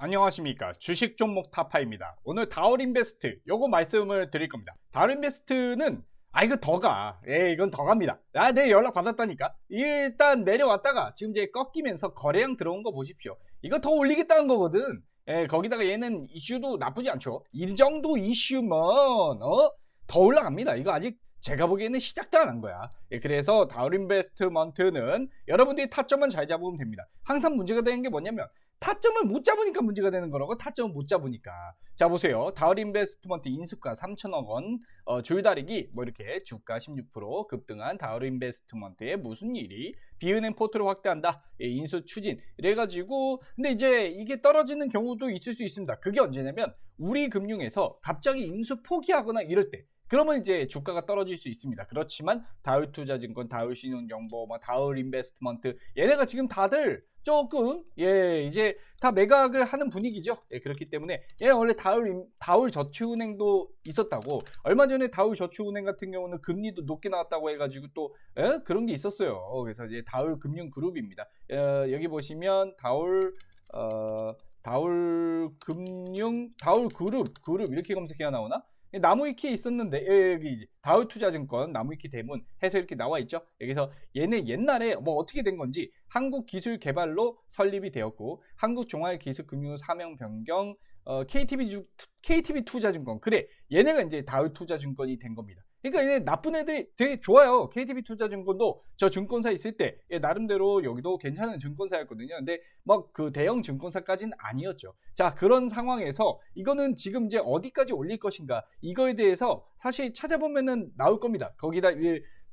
안녕하십니까. 주식 종목 타파입니다. 오늘 다울인베스트 요거 말씀을 드릴 겁니다. 다울인베스트는 아 이거 더가. 예 이건 더 갑니다. 아 내 연락 받았다니까. 일단 내려왔다가 지금 이제 꺾이면서 거래량 들어온 거 보십시오. 이거 더 올리겠다는 거거든. 예 거기다가 얘는 이슈도 나쁘지 않죠. 이 정도 이슈면 어? 더 올라갑니다. 이거 아직 제가 보기에는 시작도 안 한 거야. 예, 그래서 다울인베스트먼트는 여러분들이 타점만 잘 잡으면 됩니다. 항상 문제가 되는 게 뭐냐면 타점을 못 잡으니까 문제가 되는 거라고? 타점을 못 잡으니까. 자 보세요. 다울인베스트먼트 인수가 3천억 원 어, 줄다리기 뭐 이렇게 주가 16% 급등한 다울인베스트먼트에 무슨 일이? 비은행 포트를 확대한다. 예, 인수 추진. 이래가지고 근데 이제 이게 떨어지는 경우도 있을 수 있습니다. 그게 언제냐면 우리 금융에서 갑자기 인수 포기하거나 이럴 때. 그러면 이제 주가가 떨어질 수 있습니다. 그렇지만 다울 투자증권, 다울 신용정보, 뭐 다울 인베스트먼트 얘네가 지금 다들 조금 예 이제 다 매각을 하는 분위기죠. 예, 그렇기 때문에 얘 원래 다울 다울 저축은행도 있었다고 얼마 전에 다울 저축은행 같은 경우는 금리도 높게 나왔다고 해가지고 또 예? 그런 게 있었어요. 그래서 이제 다울 금융그룹입니다. 어, 여기 보시면 다울 어, 다울 금융 다울 그룹 그룹 이렇게 검색해야 나오나? 나무위키에 있었는데 예, 여기 다울투자증권 나무위키 대문 해서 이렇게 나와 있죠. 여기서 얘네 옛날에 뭐 어떻게 된 건지 한국기술개발로 설립이 되었고 한국종합기술금융 사명 변경 어, KTB 주, KTB 투자증권 그래 얘네가 이제 다울투자증권이 된 겁니다. 그러니까 얘네 나쁜 애들이 되게 좋아요. KTB 투자증권도 저 증권사 있을 때 예, 나름대로 여기도 괜찮은 증권사였거든요. 근데 막 그 대형 증권사까지는 아니었죠. 자 그런 상황에서 이거는 지금 이제 어디까지 올릴 것인가 이거에 대해서 사실 찾아보면은 나올 겁니다. 거기다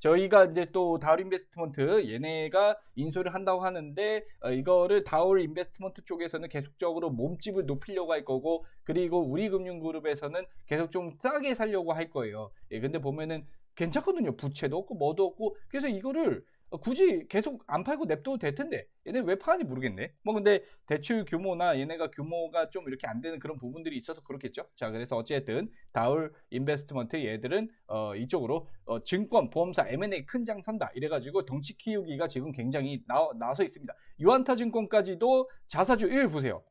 저희가 이제 또 다울 인베스트먼트 얘네가 인수를 한다고 하는데 어, 이거를 다울 인베스트먼트 쪽에서는 계속적으로 몸집을 높이려고 할 거고 그리고 우리 금융그룹에서는 계속 좀 싸게 살려고 할 거예요. 예, 근데 보면은 괜찮거든요. 부채도 없고 뭐도 없고 그래서 이거를 어, 굳이 계속 안 팔고 냅둬도 될 텐데 얘네 왜 파는지 모르겠네. 뭐 근데 대출 규모나 얘네가 규모가 좀 이렇게 안 되는 그런 부분들이 있어서 그렇겠죠. 자 그래서 어쨌든 다울 인베스트먼트 얘들은 어, 이쪽으로 어, 증권 보험사 M&A 큰 장 선다 이래가지고 덩치 키우기가 지금 굉장히 나, 나서 있습니다. 유한타 증권까지도 자사주 1 보세요.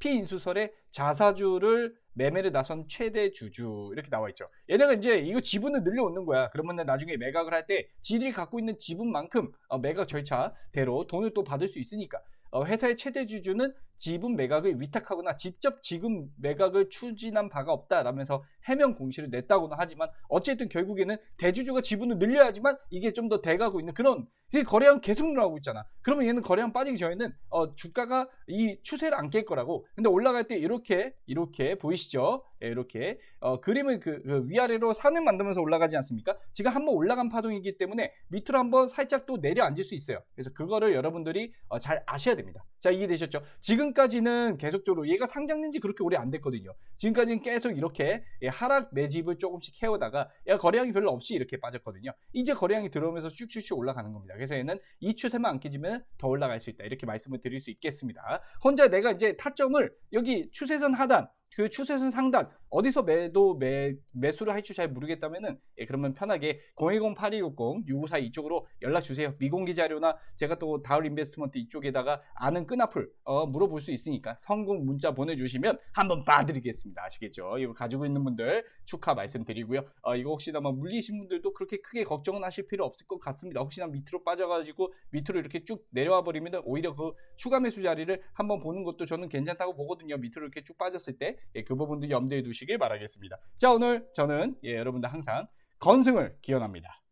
피인수설에 자사주를 매매를 나선 최대 주주 이렇게 나와 있죠. 얘네가 이제 이거 지분을 늘려놓는 거야. 그러면 나중에 매각을 할 때 지들이 갖고 있는 지분만큼 어, 매각 절차대로 돈을 또 받을 수 있으니까 어, 회사의 최대 주주는 지분 매각을 위탁하거나 직접 지분 매각을 추진한 바가 없다라면서 해명 공시를 냈다고는 하지만 어쨌든 결국에는 대주주가 지분을 늘려야지만 이게 좀 더 돼가고 있는 그런 거래량 계속 늘어나고 있잖아. 그러면 얘는 거래량 빠지기 전에는 어, 주가가 이 추세를 안 깰 거라고. 근데 올라갈 때 이렇게 이렇게 보이시죠? 예, 이렇게 어, 그림을 그, 그 위아래로 산을 만들면서 올라가지 않습니까? 지금 한번 올라간 파동이기 때문에 밑으로 한번 살짝 또 내려앉을 수 있어요. 그래서 그거를 여러분들이 어, 잘 아셔야 됩니다. 자 이해되셨죠? 지금까지는 계속적으로 얘가 상장된 지 그렇게 오래 안 됐거든요. 지금까지는 계속 이렇게 예, 하락 매집을 조금씩 해오다가 얘가 거래량이 별로 없이 이렇게 빠졌거든요. 이제 거래량이 들어오면서 슉슉슉 올라가는 겁니다. 그래서 얘는 이 추세만 안 깨지면 더 올라갈 수 있다. 이렇게 말씀을 드릴 수 있겠습니다. 혼자 내가 이제 타점을 여기 추세선 하단 그 추세선 상단 어디서 매도 매, 매수를 할지 잘 모르겠다면은 예, 그러면 편하게 010-8260-6542 이쪽으로 연락 주세요. 미공개 자료나 제가 또 다울 인베스트먼트 이쪽에다가 아는 끈앞을 어, 물어볼 수 있으니까 성공 문자 보내주시면 한번 봐드리겠습니다. 아시겠죠? 이거 가지고 있는 분들 축하 말씀드리고요. 어, 이거 혹시나 막 물리신 분들도 그렇게 크게 걱정은 하실 필요 없을 것 같습니다. 혹시나 밑으로 빠져가지고 밑으로 이렇게 쭉 내려와 버리면 오히려 그 추가 매수 자리를 한번 보는 것도 저는 괜찮다고 보거든요. 밑으로 이렇게 쭉 빠졌을 때 예, 그 부분도 염두에 두시 길 바라겠습니다. 자 오늘 저는 예, 여러분들 항상 건승을 기원합니다.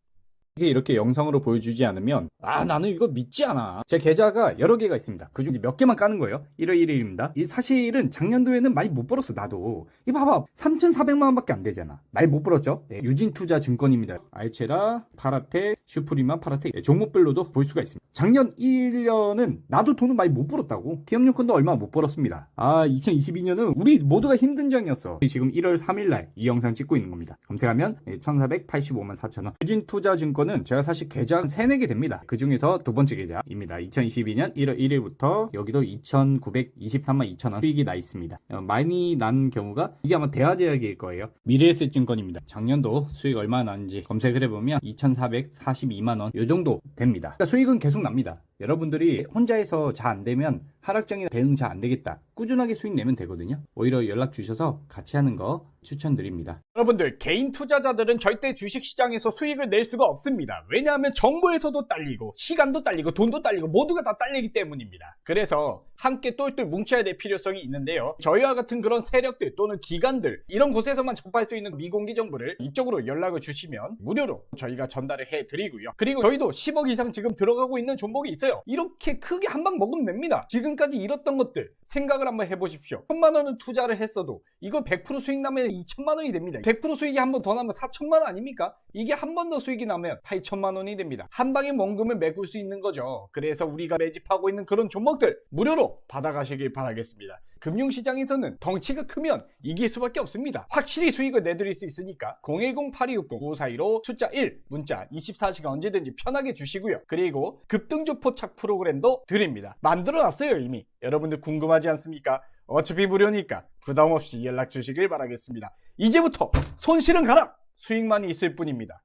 이게 이렇게 영상으로 보여주지 않으면 아 나는 이거 믿지 않아. 제 계좌가 여러 개가 있습니다. 그중 몇 개만 까는 거예요. 1월 1일입니다. 이 사실은 작년도에는 많이 못 벌었어 나도. 이 봐봐. 3,400만 원밖에 안 되잖아. 많이 못 벌었죠? 네, 유진투자 증권입니다. 알체라 파라텍 슈프리만 파라텍 네, 종목별로도 볼 수가 있습니다. 작년 1년은 나도 돈을 많이 못 벌었다고. 기업용권도 얼마 못 벌었습니다. 아 2022년은 우리 모두가 힘든 장이었어. 지금 1월 3일날 이 영상 찍고 있는 겁니다. 검색하면 1,485만 4천원. 유진투자 증권 거는 제가 사실 계좌 3, 4개 됩니다. 그 중에서 두 번째 계좌입니다. 2022년 1월 1일부터 여기도 2,923만 2천 원 수익이 나 있습니다. 어, 많이 난 경우가 이게 아마 대화제약일 거예요. 미래에셋증권입니다. 작년도 수익 얼마 나는지 검색을 해보면 2,442만 원 요 정도 됩니다. 그러니까 수익은 계속 납니다. 여러분들이 혼자해서 잘 안 되면 하락장이나 대응 잘 안 되겠다. 꾸준하게 수익 내면 되거든요. 오히려 연락 주셔서 같이 하는 거 추천드립니다. 여러분들 개인 투자자들은 절대 주식 시장에서 수익을 낼 수가 없습니다. 왜냐하면 정보에서도 딸리고 시간도 딸리고 돈도 딸리고 모두가 다 딸리기 때문입니다. 그래서 함께 똘똘 뭉쳐야 될 필요성이 있는데요. 저희와 같은 그런 세력들 또는 기관들 이런 곳에서만 접할 수 있는 미공개 정보를 이쪽으로 연락을 주시면 무료로 저희가 전달을 해드리고요. 그리고 저희도 10억 이상 지금 들어가고 있는 종목이 있어요. 이렇게 크게 한 방 먹으면 됩니다. 지금까지 잃었던 것들 생각을 한번 해보십시오. 천만 원을 투자를 했어도 이거 100% 수익 나면 2천만 원이 됩니다. 100% 수익이 한 번 더 나면 4천만 원 아닙니까? 이게 한 번 더 수익이 나면 8천만 원이 됩니다. 한 방에 원금을 메꿀 수 있는 거죠. 그래서 우리가 매집하고 있는 그런 종목들 무료로 받아가시길 바라겠습니다. 금융시장에서는 덩치가 크면 이길 수밖에 없습니다. 확실히 수익을 내드릴 수 있으니까 010-8260-9542로 숫자 1 문자 24시간 언제든지 편하게 주시고요. 그리고 급등주 포착 프로그램도 드립니다. 만들어놨어요 이미. 여러분들 궁금하지 않습니까? 어차피 무료니까 부담 없이 연락 주시길 바라겠습니다. 이제부터 손실은 가라! 수익만이 있을 뿐입니다.